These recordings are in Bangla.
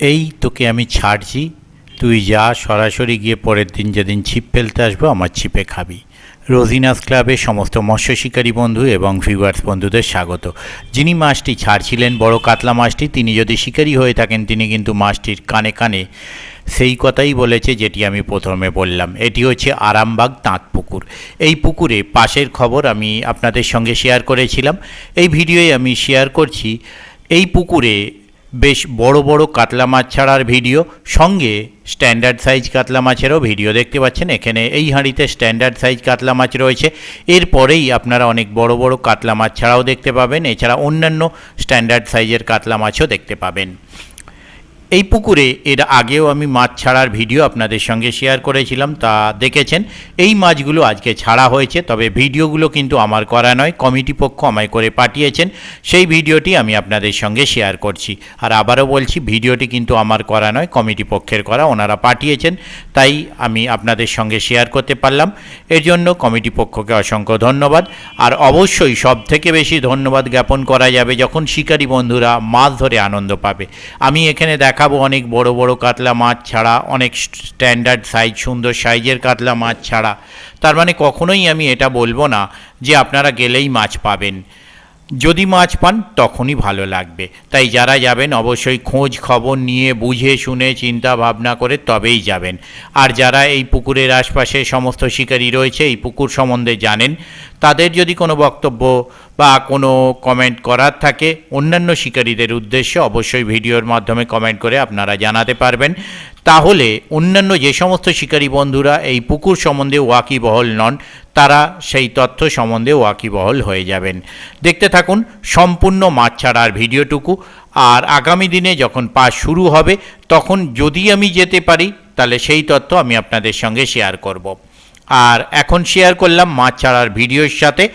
এই তোকে আমি ছাড়ছি, তুই যা, সরাসরি গিয়ে পরের দিন যেদিন ছিপ ফেলতে আসব, আমার ছিপে খাবি। রোজিনাস ক্লাবের সমস্ত মৎস্য শিকারী বন্ধু এবং ভিউয়ার্স বন্ধুদের স্বাগত। যিনি মাছটি ছাড়ছিলেন, বড় কাতলা মাছটি, তিনি যদি শিকারী হয়ে থাকেন, তিনি কিন্তু মাছটির কানে কানে সেই কথাই বলেছে যেটি আমি প্রথমে বললাম। এটি হচ্ছে আরামবাগ তাঁত পুকুর। এই পুকুরে পাশের খবর আমি আপনাদের সঙ্গে শেয়ার করেছিলাম। এই ভিডিওয়ে আমি শেয়ার করছি, এই পুকুরে বেশ বড় বড় কাতলা মাছ ছাড়ার ভিডিও, সঙ্গে স্ট্যান্ডার্ড সাইজ কাতলা মাছেরও ভিডিও দেখতে পাচ্ছেন। এখানে এই হাঁড়িতে স্ট্যান্ডার্ড সাইজ কাতলা মাছ রয়েছে। এরপরেই আপনারা অনেক বড় বড় কাতলা মাছ ছাড়াও দেখতে পাবেন। এছাড়া অন্যান্য স্ট্যান্ডার্ড সাইজের কাতলা মাছও দেখতে পাবেন। এই পুকুরে এর আগেও আমি মাছ ছাড়ার ভিডিও আপনাদের সঙ্গে শেয়ার করেছিলাম, তা দেখেছেন। এই মাছগুলো আজকে ছাড়া হয়েছে, তবে ভিডিওগুলো কিন্তু আমার করা নয়, কমিটি পক্ষ আমায় করে পাঠিয়েছেন। সেই ভিডিওটি আমি আপনাদের সঙ্গে শেয়ার করছি। আর আবারও বলছি, ভিডিওটি কিন্তু আমার করা নয়, কমিটি পক্ষের করা, ওনারা পাঠিয়েছেন, তাই আমি আপনাদের সঙ্গে শেয়ার করতে পারলাম। এর জন্য কমিটি পক্ষকে অসংখ্য ধন্যবাদ। আর অবশ্যই সব থেকে বেশি ধন্যবাদ জ্ঞাপন করা যাবে যখন শিকারী বন্ধুরা মাছ ধরে আনন্দ পাবে। আমি এখানে দেখাবো অনেক বড় বড় কাতলা মাছ ছাড়া, অনেক স্ট্যান্ডার্ড সাইজ সুন্দর সাইজের কাতলা মাছ ছাড়া। তার মানে কখনোই আমি এটা বলব না যে আপনারা গেলেই মাছ পাবেন। যদি মাছ পান, তখনই ভালো লাগবে। তাই যারা যাবেন, অবশ্যই খোঁজ খবর নিয়ে বুঝে শুনে চিন্তা ভাবনা করে তবেই যাবেন। আর যারা এই পুকুরের আশপাশে সমস্ত শিকারী রয়েছে, এই পুকুর সম্বন্ধে জানেন তাদের যদি কোনো বক্তব্য বা কোনো কমেন্ট করার থাকে, অন্যান্য শিকারীদের উদ্দেশ্যে অবশ্যই ভিডিওর মাধ্যমে কমেন্ট করে আপনারা জানাতে পারবেন। তাহলে অন্যান্য যে সমস্ত শিকারী বন্ধুরা এই পুকুর সম্বন্ধে ওয়াকিবহল নন, তারা সেই তথ্য সম্বন্ধে ওয়াকিবহল হয়ে যাবেন। দেখতে থাকুন সম্পূর্ণ মাছ ছাড়ার ভিডিওটুকু। আর আগামী দিনে যখন পাস শুরু হবে, তখন যদি আমি যেতে পারি, তাহলে সেই তথ্য আমি আপনাদের সঙ্গে শেয়ার করব। আর এখন শেয়ার করলাম মাছ ছাড়ার ভিডিওর সাথে।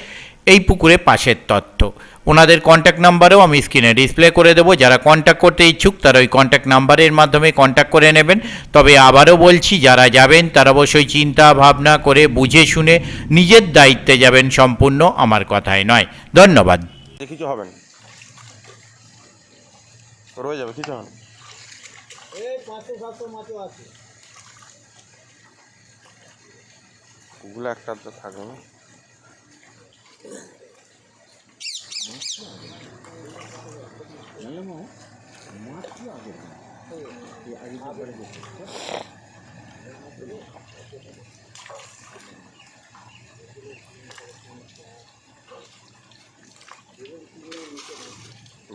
এই পুকুরে পাশের তথ্য ওনাদের কন্ট্যাক্ট নাম্বারও আমি স্ক্রিনে ডিসপ্লে করে দেবো। যারা কন্ট্যাক্ট করতে ইচ্ছুক তারা ওই কন্ট্যাক্ট নাম্বারের মাধ্যমে কন্ট্যাক্ট করে নেবেন। তবে আবারও বলছি যারা যাবেন তারা অবশ্যই চিন্তা ভাবনা করে বুঝে শুনে নিজের দায়িত্বে যাবেন সম্পূর্ণ আমার কথাই নয়। ধন্যবাদ। কিছু হবে। না রয়ে যাবে কিছু হবে এই পাঁচশো সাতশো মাছও আছে। ওগুলো একটা তো থাকবে না।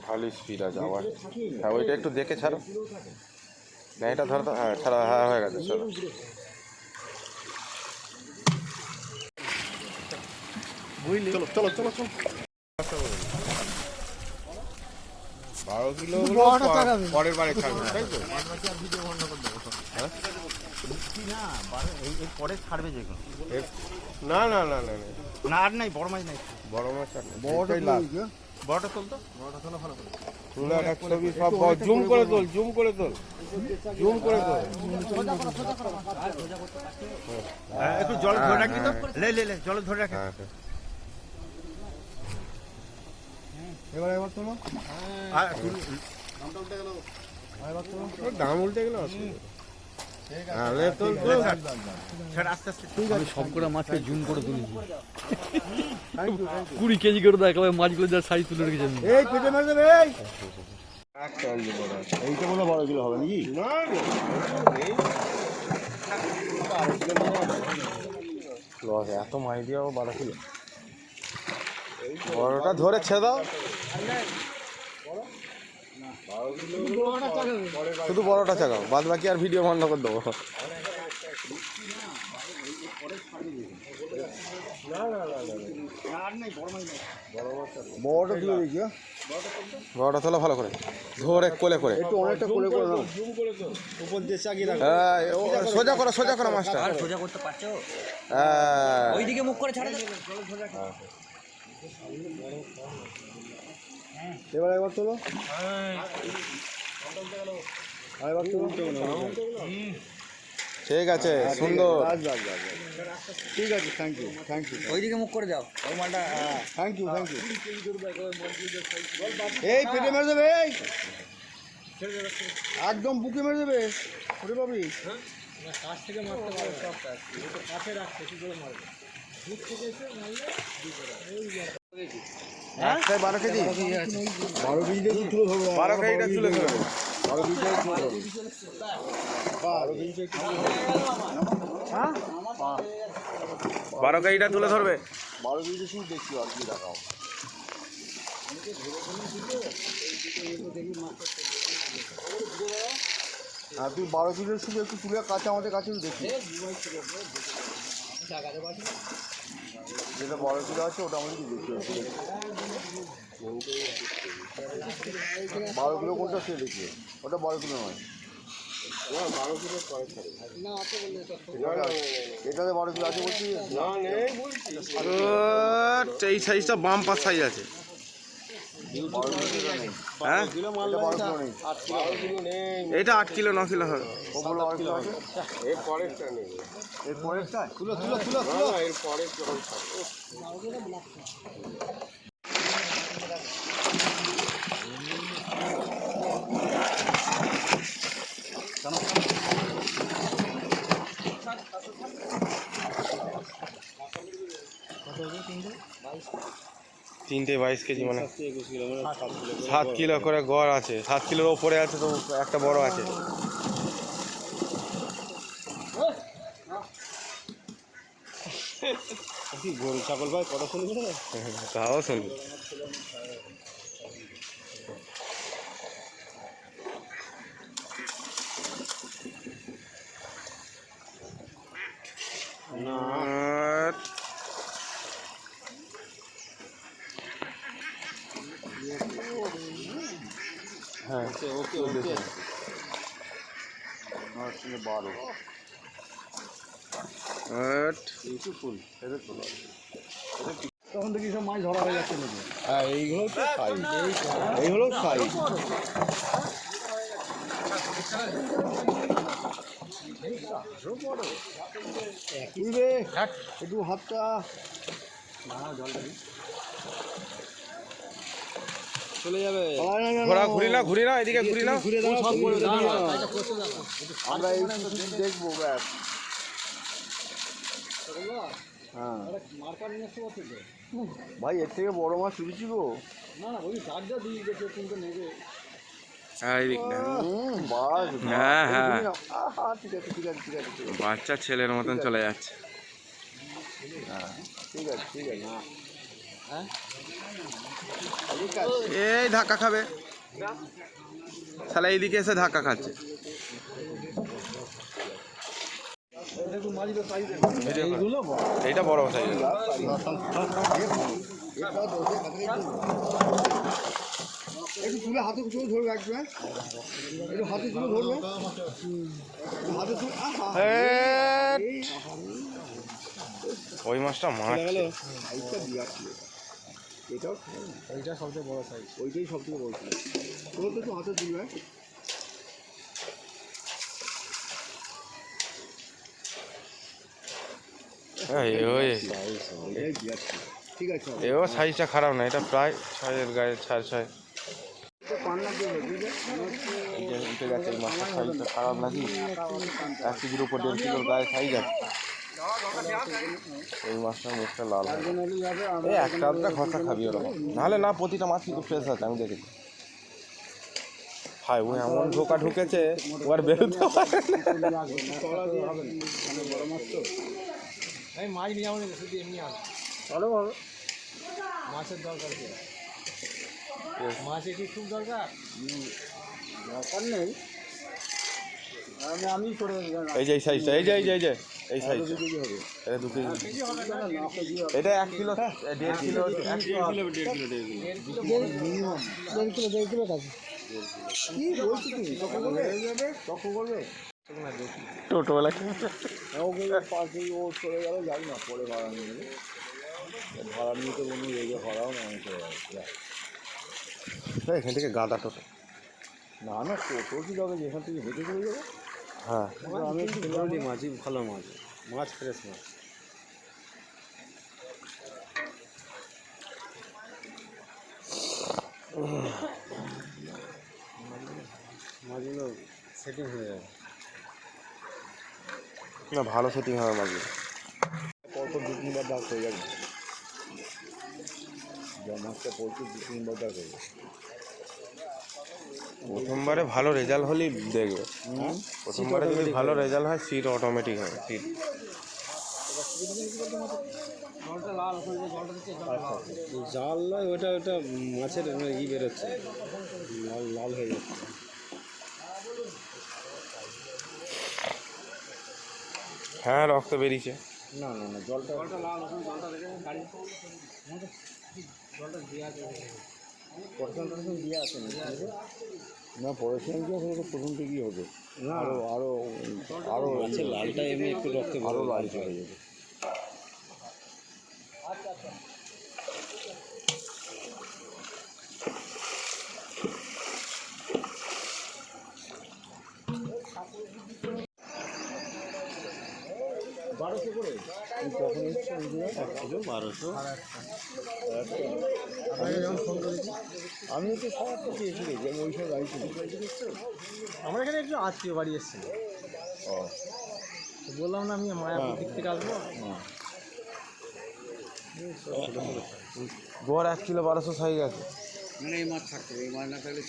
ভালোই স্পিড আছে আবার। হ্যাঁ ওইটা একটু দেখে ছাড়ো। এটা ধরো হ্যাঁ ছাড়া হ্যাঁ হয়ে গেছে চলো চলো চলো চলো চলো। বারো কিলো হলো বড়টা প- চাগাবে। পরের বারে ছাড়বে তাই তো? পরে ছাড়বে যে না না না না না। না আর নাই বড় মাছ নাই। বড় মাছ আর না। বড়টা এটাই লাভ। বড়টা তুলতো তুলে একটা ছবি সব জুম করে তোল জুম করে তোল। জুম করে তোল। একটু জল ধরে রাখবি তো? লে লে লে জল ধরে রাখ হ্যাঁ হ্যাঁ। এবার এবার তোলো। আর দাম উল্টে গেলে হ্যাঁ কুড়ি কেজি করে মাছগুলো যা সাইজ তুলে রেখেছি আমি এই পেটে দেবে। এইটা বলে কিলো হবে নাকি? এত মাই দিয়ে বারো কিলো বড়টা ধরে ছেড়ে দাও। শুধু বড়টা চাকাও বাদ বাকি আর ভিডিও বন্ধ করে দেবো। বড়টা তুলে দিয়েছি হ্যাঁ? বড়টা তোলা ভালো করে ধরে কোলে করে। একটু অনেকটা কোলে করে উপর দিয়ে হ্যাঁ, সোজা করো সোজা করো মাছটা। সোজা করতে পারছ? হ্যাঁ। ওইদিকে মুখ করে ছাড়ে এবার একবার তোলো। আর এবার তোলো। ঠিক আছে সুন্দর। ঠিক আছে থ্যাংক ইউ থ্যাংক ইউ ওইদিকে মুখ করে যাও। ওই মালটা থ্যাংক ইউ থ্যাংক ইউ এই পেটে মার দেবে এই। একদম বুকে মেরে দেবে ওরে বাবি একটাই বারো কেজি। ধরবো বারো কেজিটা বারো কেজিটা তুলে ধরবো বারো কেজিটা তুলে ধরবো। বারো কেজিটা তুলে ধরবে বারো কেজিটা শুধু দেখছি আর কি দেখাও হ্যাঁ? তুই বারো কিলোর শুধু একটু তুলে কাছে আমাদের কাছে দেখি যেটা বারো কিলো আছে, ওটা আমাদের দেখতে হবে বারো কিলো কোনটা সে দেখি ওটা বারো কিলো নয়। এটাতে বারো কিলো আছে বলছি? এই সাইজটা বাম পাশ সাইজ আছে। হ্যাঁ? এটা বারো কিলো নেই। এটা আট কিলো ন কিলো হবে এর পরেরটা। তিনটে বাইশ কেজি মানে। সাত কিলো করে গড় আছে। সাত কিলোর ওপরে আছে তো একটা বড় আছে। গরু ছাগল ভাই কত শুনবি তাও শুনবি আট। হ্যাঁ ওকে ওকে বারো আট। ফুল এদের তোলা তখন দেখি সব মাছ ধরা হয়ে যাচ্ছে নাকি? হ্যাঁ এইগুলো তো সাইজ এই হলো সাইজ একটু হাতটা। চলে যাবে। ঘোরা ঘুরি না ঘুরি না এদিকে ঘুরি না ঘুরে সব আমরা এই দেখব ব্যাস। হ্যাঁ। ভাই এর থেকে বড় মাছ তুলেছি গো। হ্যাঁ না হ্যাঁ, হ্যাঁ। আছে ঠিক আছে ঠিক আছে ঠিক আছে। বাচ্চা ছেলের মতন চলে যাচ্ছে। হ্যাঁ, ঠিক আছে ঠিক আছে হ্যাঁ? এই ধাক্কা খাবে। শালা এইদিকে এসে ধাক্কা খাচ্ছে। এইটা বড় সাইজ একটু তুলে হাতে তুলে ধরবে একটু হ্যাঁ? একটু হাতে তুলে ধরবে। হাতে তুলে ওই মাছটা মাছ সাইজটা বিরাট ছিল এটাও ওইটা সবচেয়ে বড় সাইজ ওইটাই সবথেকে বড় সাইজ তোর তো একটু হাতে তুলবে এই ওই ওইটাই বিরাট ছিল ঠিক আছে এও সাইজটা খারাপ না এটা প্রায় ছয়ের গায়ে ছয় ছয়। উঠে গেছে এই মাছটার সাইজটা খারাপ নাকি? এক কেজির উপর দেড় কিলোর গায়ে সাইজ আছে এই মুখটা লাল এই একটা আধটা খাবি ওরকম নাহলে না প্রতিটা মাছ কিন্তু ফ্রেশ আছে আমি দেখেছি হাই ও এমন ঢোকা ঢুকেছে ও আর বেরোতে পারে না। মাছ নিয়ে যাব শুধু এমনি আস ভালো ভালো। মাছের দরকার কি? মাছের কি খুব দরকার? দরকার নেই। আমি আমি করে এই যে এই সাইজটা এই যে এই যে এই যে এই সাইজটা হবে। এটা দু কেজি। না হবে। এটা এক কিলো দেড় কিলো এক কিলো মিনিমাম। দেড় কিলো দেড় কিলো কি বলছি তুমি তখন করবে তখন করবে পাঁচ কেজি ও চলে গেল যাই না পরে ভাড়া নিয়ে নেবে ভাড়া নিয়ে তো কোনো রেগে ভাড়াও না আমি চলে এখান থেকে গাঁদা টোটো। না না টোটো কি যাবে? যেখান থেকে হেঁটে চলে যাব? হ্যাঁ। আমি মাছই ভালো মাছ। মাছ ফ্রেশ মাছ। মাছগুলো সেটিং হয়ে যাবে। না ভালো সেটিং হবে মাছগুলো পরপর দু তিনবার দাগ হয়ে যাবে। মাছটা পরপর দু তিনবার দাগ হয়ে যাবে। প্রথমবারে ভালো রেজাল্ট হলেই দেখবে। প্রথমবারে যদি ভালো রেজাল্ট হয় সিট অটোমেটিক হবে সিট জলটা লাল যায় জলটা দিচ্ছে জাল নয় ওটা ওটা মাছের ই বেরোচ্ছে। লাল লাল হয়ে যাচ্ছে। হ্যাঁ রক্ত বেরিয়েছে। না না না জলটা জলটা লাল ওখানে জলটা দেখে গাড়ি জলটা দিয়ে আছে। দিয়ে না না পড়াশোনা কি আসলে? প্রথম থেকেই হবে। না। আরও আরও লালটা এমনি একটু রক্তে আরও আরও লালচে হয়ে যাবে। বারোশো করে? কখন এসছে বারোশো যখন ফোন করেছি আমি তো সব থেকে এসে গেছি আমি গাড়ি ছিল আমার এখানে একটু আত্মীয় বাড়ি এসেছিল। ও। তো বললাম না আমি মায়াপুর দিক থেকে আসব গড় এক কিলো বারোশো সাইজ আছে। মানে এই মাছ থাকতে এই মাছ না থাকলে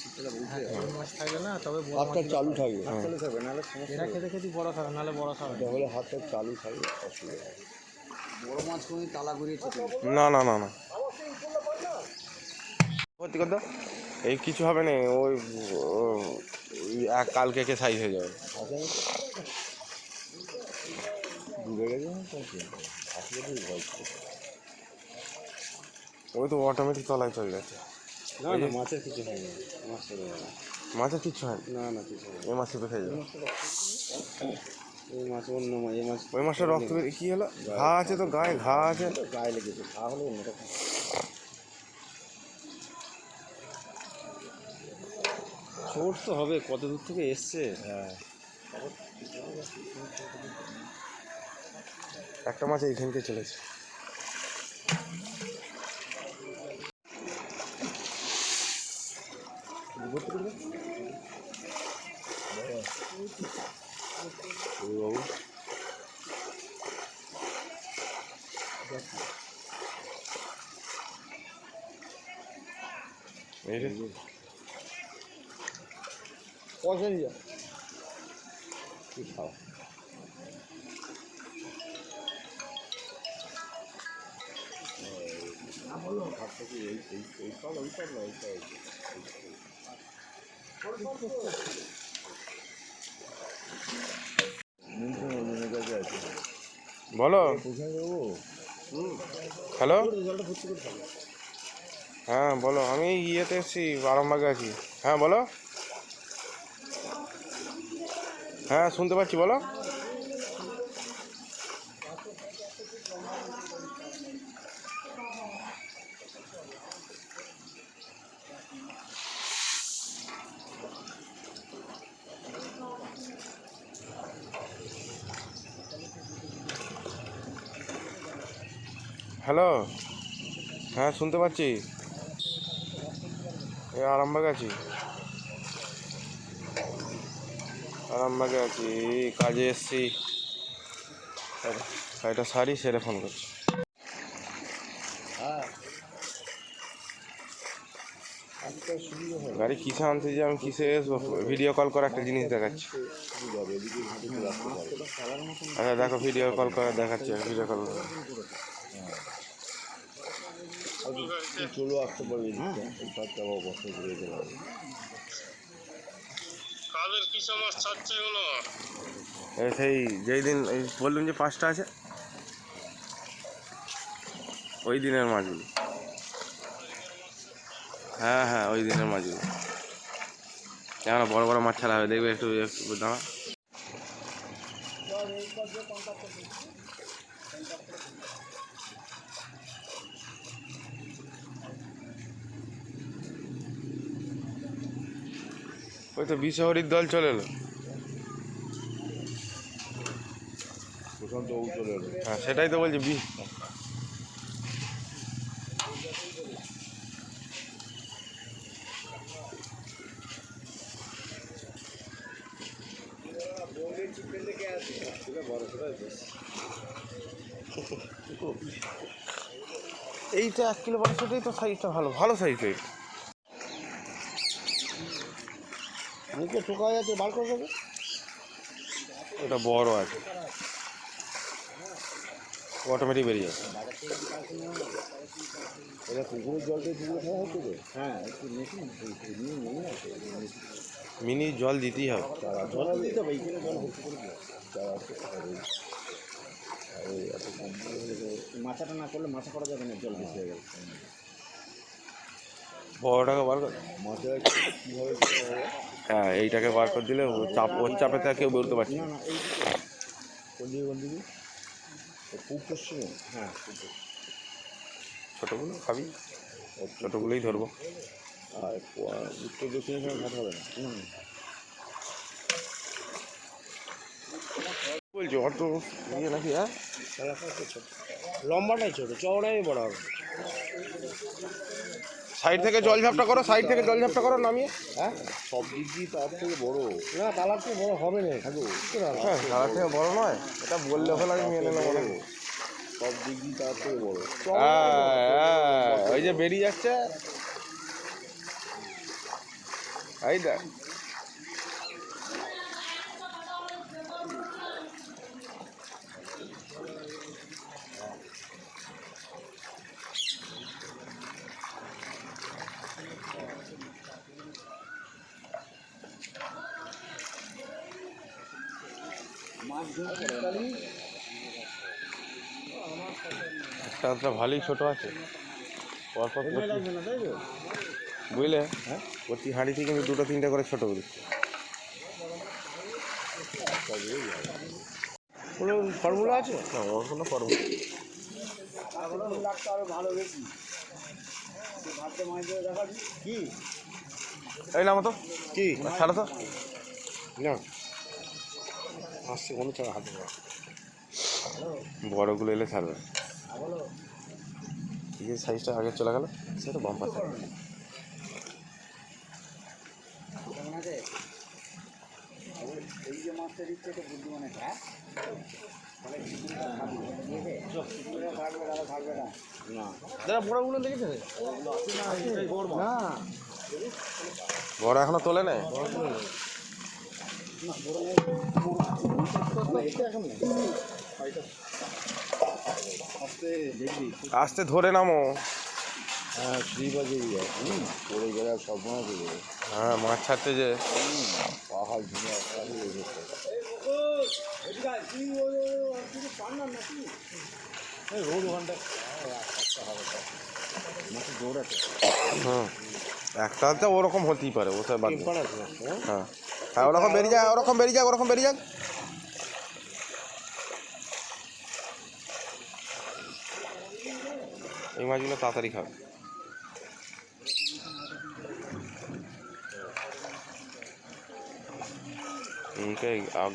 এই মাছ থাকবে না তবে হাতটা চালু থাকবে। চালু থাকবে নাহলে এরা খেতে খেতে বড় খাবে নাহলে বড় খাবে না। তাহলে হাতটা চালু থাকবে অসুবিধা। বড় মাছ কোনো তালা ঘুরিয়েছে না না না না। ভর্তি কর এই কিছু হবে না ওই এক কালকে কে সাইজ হয়ে যাবে। ডুবে গেছে। ওই তো অটোমেটিক তলায় চলে গেছে। না না মাছের কিছু হয় না মাছ চলে যাবে মাছের কিচ্ছু হয় না না কিছু হয় না এই মাছ চেপে খেয়ে যাবে এই মাছ অন্য মাছ এই মাছ ওই মাছটা রক্ত বেরিয়ে কী হলো? ঘা আছে তো গায়ে? ঘা আছে? গায়ে লেগেছে খা হলে অন্যরকম চোট তো হবে কত দূর থেকে এসছে? হ্যাঁ। একটা মাছ এইখানকে চলেছে বাবু এই রে। পয়সা নিয়ে যা তুই খাও এই এই এই সব ওই সব না ওই সব নিমন্ত্রণ অন্যের কাছে আছে বলো। হ্যালো? হ্যাঁ বলো, আমি ইয়েতে এসেছি, আরামবাগে আছি। হ্যাঁ বলো। হ্যাঁ শুনতে পাচ্ছি, বলো হ্যালো হ্যাঁ শুনতে পাচ্ছি? এই আরামবাগে আছি। আরামবাগে আছি, কাজে এসছি। এটা সারি সেরে ফোন করছি। গাড়ি কিসে আনতে যে আমি কিসে এসবো? ভিডিও কল করে একটা জিনিস দেখাচ্ছি। আচ্ছা দেখো ভিডিও কল করে দেখাচ্ছি ভিডিও কল চলো আসতে পারবে এদিকটা এই কাজটা বসে করে যেতে পারবে এই সেই যেই দিন এই বললুম যে পাঁচটা আছে ওই দিনের মাছগুলো হ্যাঁ হ্যাঁ ওই দিনের মাছগুলো কেন বড় বড় মাছ ছাড়া হবে। দেখবে একটু একটু দাঁড়া। ওই তো বিশহরির দল চলে এলো। হ্যাঁ সেটাই তো বলছি বি এইটা এক কিলো বড় তো সাইজটা ভালো। ভালো সাইজ মুখে ঠোকা যাচ্ছে বার করে দেবে? ওটা বড় আছে। অটোমেটিক বেরিয়ে যাবে এটা পুকুরের জলটা পুকুরে খাওয়া হচ্ছে তো? হ্যাঁ একটু মেশিন নিয়ে আছে মিনি জল দিতেই হবে। জল দিতে হবে এইখানে জল হচ্ছে আছে কম মাথাটা না করলে মাথা করা যাবে না জল বেশি হয়ে গেলে। বড়টাকে বার কর হ্যাঁ এইটাকে বার করে দিলে চাপ, ওর চাপে তো কেউ বেরোতে পারছে হ্যাঁ ছোটোগুলো খাবি ছোটোগুলোই ধরবো। আর উত্তর দক্ষিণে কোনো ঘাট হবে না। বলছি অত ইয়ে নাকি হ্যাঁ? লম্বাটাই ছোট, চওড়াই বড় হবে। সাইড থেকে জল ঝাপটা করো সাইড থেকে জল ঝাপটা করো নামিয়ে। হ্যাঁ? সব দিক দিয়ে তার থেকে বড়। না তালার থেকে বড় হবে না ঠাকুর হ্যাঁ তালার থেকে বড় নয় এটা বললে হলে আমি মেনে নেব। না সব দিক দিয়ে তার থেকে বড়। হ্যাঁ, হ্যাঁ, ওই যে বেরিয়ে যাচ্ছে। এই দেখ একটা ভালোই ছোট আছে। পরপর বুঝলে? হ্যাঁ? প্রতি হাঁড়িতে কিন্তু দুটো তিনটে করে ছোট দিচ্ছে কোনো ফর্মুলা আছে? না ওর কোনো কি? এই নামো তো। কি? ছাড়ো তো। না আসছে কোনো টাকা হাতে বড়গুলো এলে ছাড়বে। যে সাইজটা আগে চলে গেল সেটা দাদা বড়গুলো দেখেছে? না। বড় এখনও তোলে নাই। আস্তে ধরে নামো। হ্যাঁ শ্রী পড়ে গেলে সব যাবে হ্যাঁ মাছ ছাড়তে যে। পাহাড় রোড হুম একটা আধটা ওরকম হতেই পারে ওটা বাদ হ্যাঁ। হ্যাঁ। হ্যাঁ ওরকম বেরিয়ে যায় ওরকম বেরিয়ে যাক ওরকম বেরিয়ে যাক এই মাছগুলো তাড়াতাড়ি খাবে।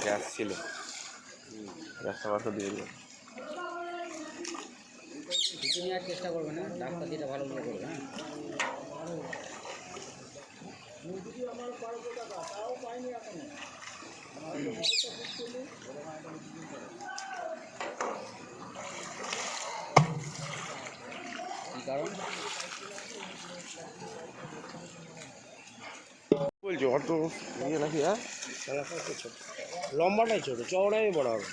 গ্যাস ছিল। গ্যাসটা করে দিয়ে দিল নেওয়ার চেষ্টা করবে না, ডাক্তার যেটা ভালো মনে করবে হ্যাঁ। কারণ বলছি অত ইয়ে নাকি হ্যাঁ? লম্বাটাই ছোট চওড়াই বড় হবে।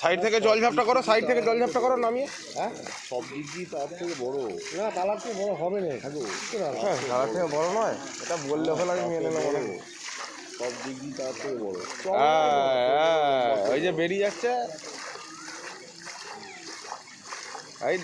সাইড থেকে জল ঝাপটা করো সাইড থেকে জল ঝাপটা করো নামিয়ে। হ্যাঁ? সব দিক দিয়ে তার থেকে বড়। না তালার থেকে বড় হবে না থাকো হ্যাঁ তার থেকে বড় নয় এটা বললে হলে আমি মেনে নেব। না সব দিক দিয়ে তার থেকে বড়। হ্যাঁ, হ্যাঁ, ওই যে বেরিয়ে যাচ্ছে। এই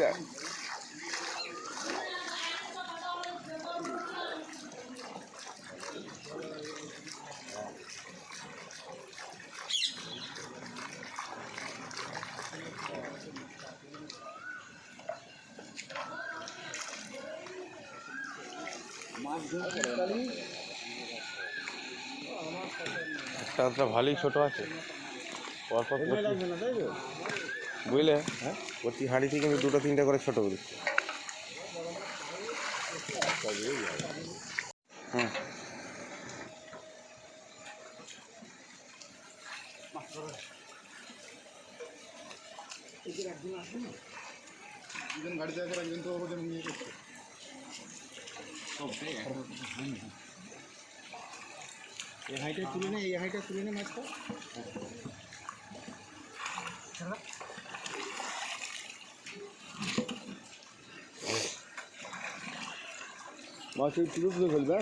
একটা ভালোই ছোট আছে। বুঝলে? হ্যাঁ প্রতি হাঁড়িতে কিন্তু দুটো, তিনটা করে ছোটো করে হুম। নিয়ে এই হাইটে তুলে নে, এই হাইটা তুলে নে মাছটা। মাছটা তুলে তুলে ফেলবে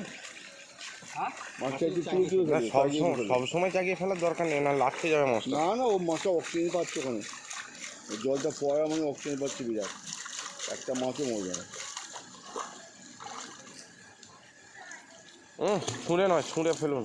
সব সময় সব ফেলার দরকার নেই না লাগতে যাবে মশলা না না ও অক্সিজেন পাচ্ছে ওখানে। জলটা পড়া মানে অক্সিজেন পাচ্ছে বিরাট। একটা মাছও মরে যাবে। হুম ছুঁড়ে নয় ছুঁড়ে ফেলুন।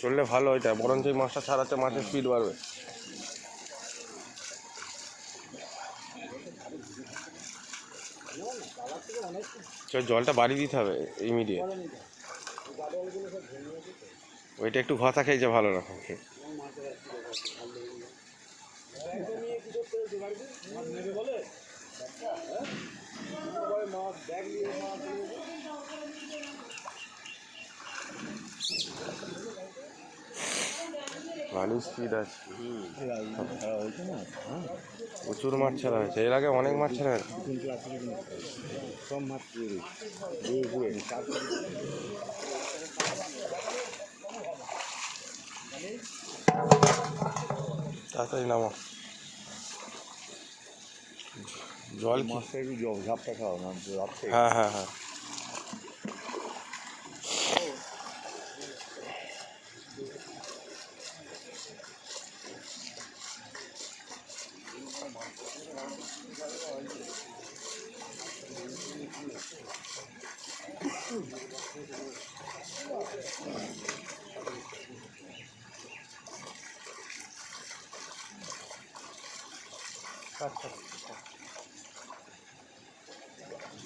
চললে ভালো ওইটা বরঞ্চ এই মাছটা ছাড়াতে মাছের স্পিড বাড়বে। জলটা বাড়ি দিতে হবে ইমিডিয়েট ওইটা একটু ঘষা খেয়েছে ভালো রকম খেয়ে ভালো স্পিড আছে প্রচুর মাছ ছাড়া হয়েছে। এর আগে অনেক মাছ ছাড়া হয়েছে। সব মাছ তাড়াতাড়ি নামো। জল মাছটা একটু জল ঝাপটা খাও না হ্যাঁ হ্যাঁ হ্যাঁ।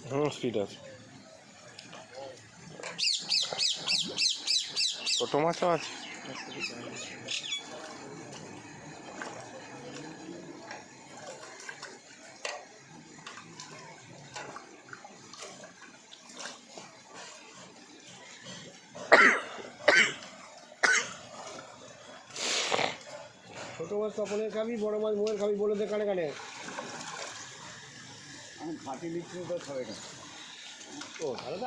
হুম স্পিড আছে। ছোট মাছও আছে। তপনের খাবি বড় মাছ মোয়ের খাবি বলে দে কানে কানে। আমি খাঁটি লিখছি তো খাবে না। ও তাহলে